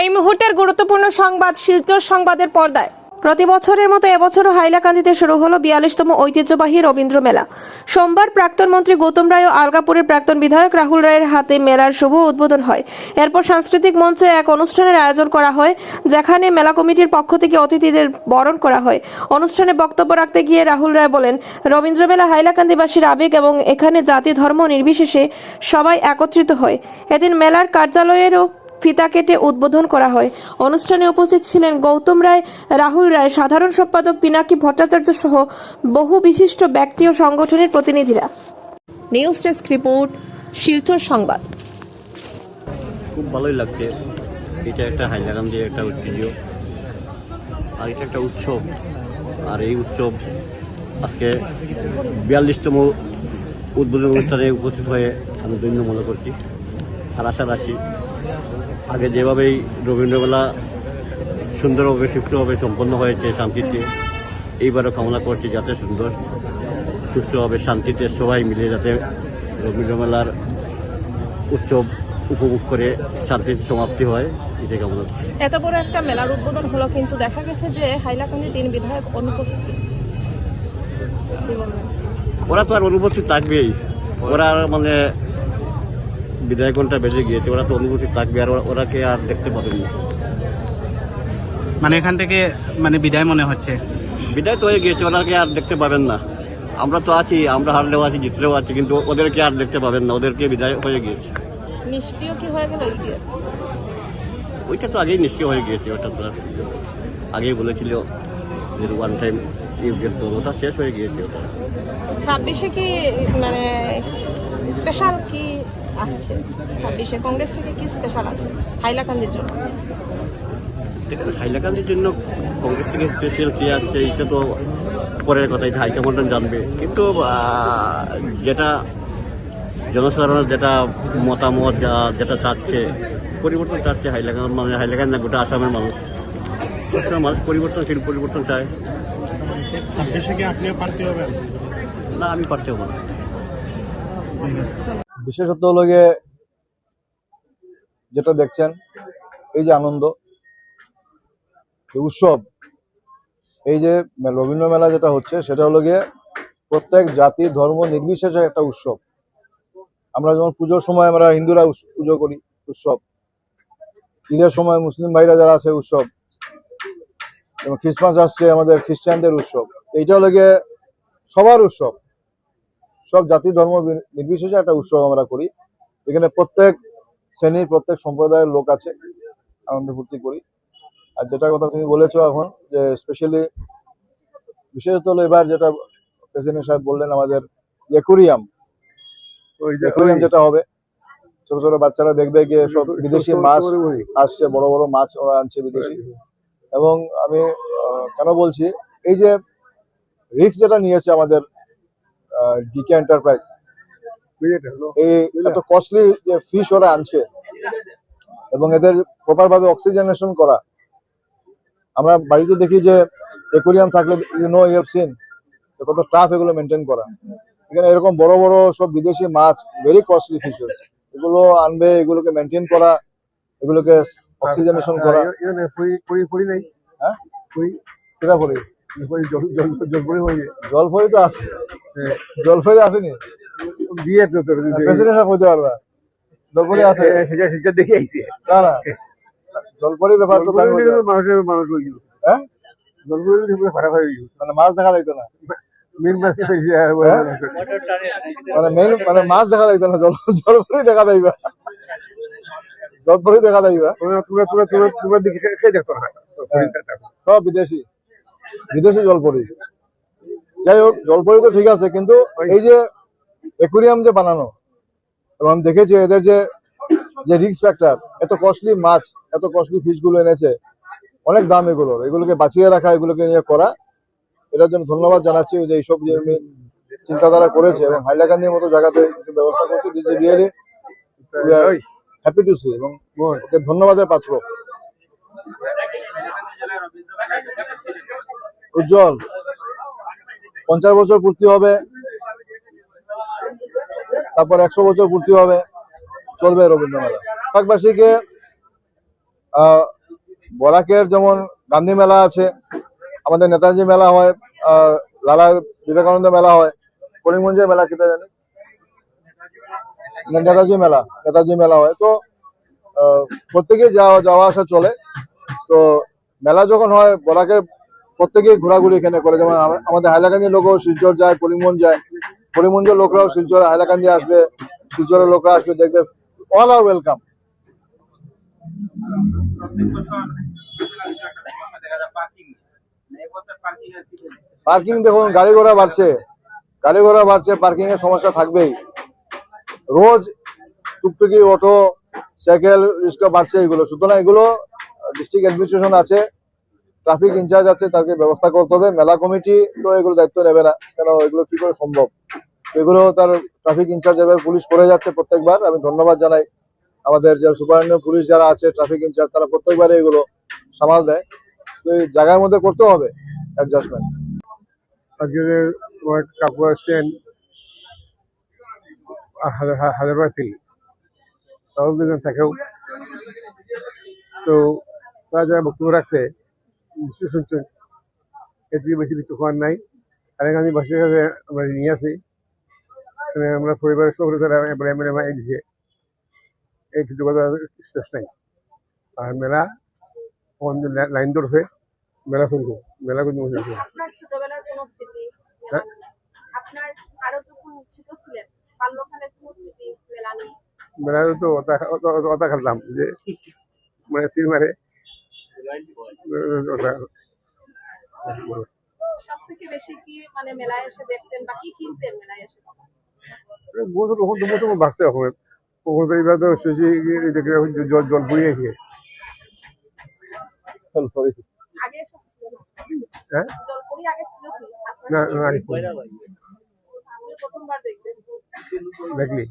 এই মুহূর্তের গুরুত্বপূর্ণ সংবাদ শিলচর সংবাদের পর্দায়। প্রতি বছরের মতো এবছরও হাইলাকান্দিতে শুরু হলো বিয়াল্লিশতম ঐতিহ্যবাহী রবীন্দ্র মেলা। সোমবার প্রাক্তন মন্ত্রী গৌতম রায় ও আলগাপুরের প্রাক্তন বিধায়ক রাহুল রায়ের হাতে মেলার শুভ উদ্বোধন হয়। এরপর সাংস্কৃতিক মঞ্চে এক অনুষ্ঠানের আয়োজন করা হয়, যেখানে মেলা কমিটির পক্ষ থেকে অতিথিদের বরণ করা হয়। অনুষ্ঠানে বক্তব্য রাখতে গিয়ে রাহুল রায় বলেন, রবীন্দ্র মেলা হাইলাকান্দিবাসীর আবেগ এবং এখানে জাতি ধর্ম নির্বিশেষে সবাই একত্রিত হয়। এদিন মেলার কার্যালয়েরও ফিতা কেটে উদ্বোধন করা হয়। অনুষ্ঠানে উপস্থিত ছিলেন গৌতম রায়, রাহুল রায়, সাধারণ সম্পাদক পিনাকি ভট্টাচার্য সহ বহু বিশিষ্ট ব্যক্তি ও সংগঠনের প্রতিনিধিরা। নিউজ ডেস্ক রিপোর্ট, শিলচর সংবাদ। খুব ভালোই লাগছে। এটা একটা হাইলাকান্দির একটা ঐতিহ্য আর এটা একটা উৎসব। আর এই উৎসব আজকে বিয়াল্লিশতম উদ্বোধন অনুষ্ঠানে উপস্থিত হয়ে আমি ধন্য মনে করছি। আর আশা রাখছি আগে যেভাবেই রবীন্দ্রমেলা সুন্দরভাবে সুষ্ঠুভাবে সম্পন্ন হয়েছে শান্তিতে এইবারও কামনা করছি যাতে সুন্দর সুষ্ঠুভাবে শান্তিতে সবাই মিলে যাতে রবীন্দ্রমেলার উৎসব উপভোগ করে শান্তির সমাপ্তি হয় এটাই কামনা করছি। এত বড় একটা মেলার উদ্বোধন হলো কিন্তু দেখা গেছে যে হাইলাকান্দি তিন বিধায়ক অনুপস্থিত। ওরা তো আর অনুভূতি থাকবেই। ওরা মানে বিদায় ঘণ্টা বেজে গিয়েছে ওরা তো অনুভূতি থাকবে আর ওরা- ওরাকে আর দেখতে পাবেন না। মানে এখান থেকে মানে বিদায় মনে হচ্ছে? বিদায় তো হয়ে গিয়েছে ওনাকে আর দেখতে পাবেন না। আমরা তো আছি আমরা হারলেও আছি জিতলেও আছি কিন্তু ওদেরকে আর দেখতে পাবেন না ওদেরকে বিদায় হয়ে গিয়েছে। নিষ্ক্রিয় কি হয়ে গেল ওইটা তো আগেই নিষ্ক্রিয় হয়ে গিয়েছে ওটা তো আগেই বলেছিল যে ওয়ান টাইম ইউজের তো ওটা শেষ হয়ে গিয়েছে। ওটা ছাব্বিশে কি মানে স্পেশাল কি আসছে। ছাব্বিশে কংগ্রেস থেকে কি স্পেশাল আছে? হাইলাকান্দির জন্য। এখানে হাইলাকান্দির জন্য কংগ্রেস থেকে স্পেশাল কি আসছে এটা তো পরের কথা এটা হাইকমান্ডন জানবে। কিন্তু যেটা জনসাধারণের যেটা মতামত যা যেটা চাচ্ছে পরিবর্তন চাচ্ছে হাইলাকান্দি মানে হাইলাকান্দি না গোটা আসামের মানুষ। আসামের মানুষ পরিবর্তনশীল পরিবর্তন চায়। আপনিও হবেন? না আমি পারতেও না। বিশেষত হলো গিয়ে যেটা দেখছেন, এই যে আনন্দ উৎসব, এই যে রবীন্দ্র মেলা যেটা হচ্ছে, সেটা হলো গিয়ে প্রত্যেক জাতি ধর্ম নির্বিশেষে একটা উৎসব। আমরা যেমন পুজোর সময় আমরা হিন্দুরা পুজো করি, উৎসব। ঈদের সময় মুসলিম ভাইরা যারা আছে, উৎসব। এবং খ্রিসমাস আসছে, আমাদের খ্রিস্টানদের উৎসব। এইটা হলো গিয়ে সবার উৎসব। সব জাতি ধর্ম নির্বিশেষে একটা উৎসব আমরা করি। এখানে প্রত্যেক শ্রেণির প্রত্যেক সম্প্রদায়ের লোক আছে আনন্দ ফুর্তি করি। আর যেটা কথা তুমি বলেছ এখন যে স্পেশালি বিশেষত হলো এবার যেটা প্রেসিডেন্ট সাহেব বললেন আমাদের একুরিয়াম। একুরিয়াম যেটা হবে ছোট ছোট বাচ্চারা দেখবে গিয়ে সব বিদেশি মাছ আসছে বড় বড় মাছ ওরা আনছে বিদেশি। এবং আমি কেন বলছি এই যে রিক্স যেটা নিয়েছে আমাদের ডিকে এন্টারপ্রাইজ এই এত কস্টলি যে ফিশ ওরা আনছে। এবং এদের প্রপার ভাবে অক্সিজেনেশন করা। আমরা বাড়িতে দেখি যে একুরিয়াম থাকলে ইউ নো ইউ সিন কত টাফ এগুলো মেনটেন করা। এখানে এরকম বড় বড় সব বিদেশি মাছ ভেরি কস্টলি ফিশেস এগুলো আনবে এগুলোকে মেনটেন করা এগুলোকে অক্সিজেনেশন করা। হ্যাঁ কেটা পরি তো আছে। জলফরি আসেনি প্রেসিডেন্ট কইতে পারবা? আছে? না না। ব্যাপার তো হবে। হ্যাঁ। মানে মাছ দেখা যাইতো না? মানে মেন মানে মাছ দেখা যাইতো না জল দেখা যাইবা। জলপরি দেখা যাইবা। সব বিদেশি। বিদেশি জলপরি। যাই হোক জলপরি তো ঠিক আছে কিন্তু এই যে একুরিয়াম যে বানানো এবং আমি দেখেছি এদের যে যে রিক্স ফ্যাক্টর এত কস্টলি মাছ এত কস্টলি ফিশগুলো এনেছে অনেক দাম এগুলোর এগুলোকে বাঁচিয়ে রাখা এগুলোকে নিয়ে করা। এটার জন্য ধন্যবাদ জানাচ্ছি যে এইসব যে চিন্তাধারা করেছে এবং হাইলাকান্দির মতো জায়গাতে কিছু ব্যবস্থা করছে this really happy to see এবং ওকে ধন্যবাদের পাত্র। উজ্জ্বল। পঞ্চাশ বছর পূর্তি হবে। তারপর একশো বছর পূর্তি হবে। চলবে রবীন্দ্র মেলা পাকবাসীকে আহ, বরাকের যেমন গান্ধী মেলা আছে আমাদের নেতাজি মেলা হয় লালা বিবেকানন্দ মেলা হয় করিমগঞ্জের মেলা কেটে জানি? নেতাজি মেলা নেতাজি মেলা হয়। তো আহ, প্রত্যেকেই যাওয়া যাওয়া আসা চলে। তো মেলা যখন হয় বরাকের প্রত্যেকেই ঘোরাঘুরি এখানে করে। যেমন আমাদের হাইলাকান্দির লোকও শিলচর যায়, করিমগঞ্জ যায়। করিমগঞ্জের লোকরাও শিলচর হাইলাকান্দি আসবে, শিলচরের লোকরা আসবে, দেখবে অল আর ওয়েলকাম পার্কিং দেখুন গাড়ি ঘোড়া বাড়ছে। গাড়ি ঘোড়া বাড়ছে পার্কিং এর সমস্যা থাকবেই। রোজ টুকটুকি, অটো, সাইকেল, রিক্সা বাড়ছে এগুলো। সুতরাং এগুলো ডিস্ট্রিক্ট অ্যাডমিনিস্ট্রেশন আছে। ট্রাফিক ইনচার্জ আছে, তাকে ব্যবস্থা করতে হবে। মেলা কমিটি তো এগুলো দায়িত্ব নেবে না, কেন এগুলো কি করে সম্ভব? এগুলো তার ট্রাফিক ইনচার্জ এবার পুলিশ করে যাচ্ছে প্রত্যেকবার। আমি ধন্যবাদ জানাই আমাদের যে সুপারিনটেন্ডেন্ট পুলিশ যারা আছে ট্রাফিক ইনচার্জ তারা প্রত্যেকবারে এগুলো সামাল দেয়। তো এই জায়গার মধ্যে করতে হবে অ্যাডজাস্টমেন্ট আজকে কাকু আসছেন হায়দ্রাবাদ থেকে তাহলে তো তারা যারা বক্তব্য রাখছে শুনছেন এর থেকে বেশি কিছু হওয়ার নাই। আর এখানে বাসের কাছে আমরা নিয়ে আসি। আমরা পরিবারের সব তারা এবারে মাই দিছে। এই কিছু কথা শেষ নাই। আর মেলা লাইন ধরছে। মেলা শুনব মেলা কিন্তু ছোটবেলার কোনো স্মৃতি? হ্যাঁ? আপনার আরও যখন ছোট ছিলেন বাল্যকালের কোনো স্মৃতি? মেলা নিয়ে? মেলা তো ওটা খেলতাম যে মানে তীর বাড়ছে এখন তখন তো শেষে জল জল হ্যাঁ? প্রথমবার দেখবেন দেখলি?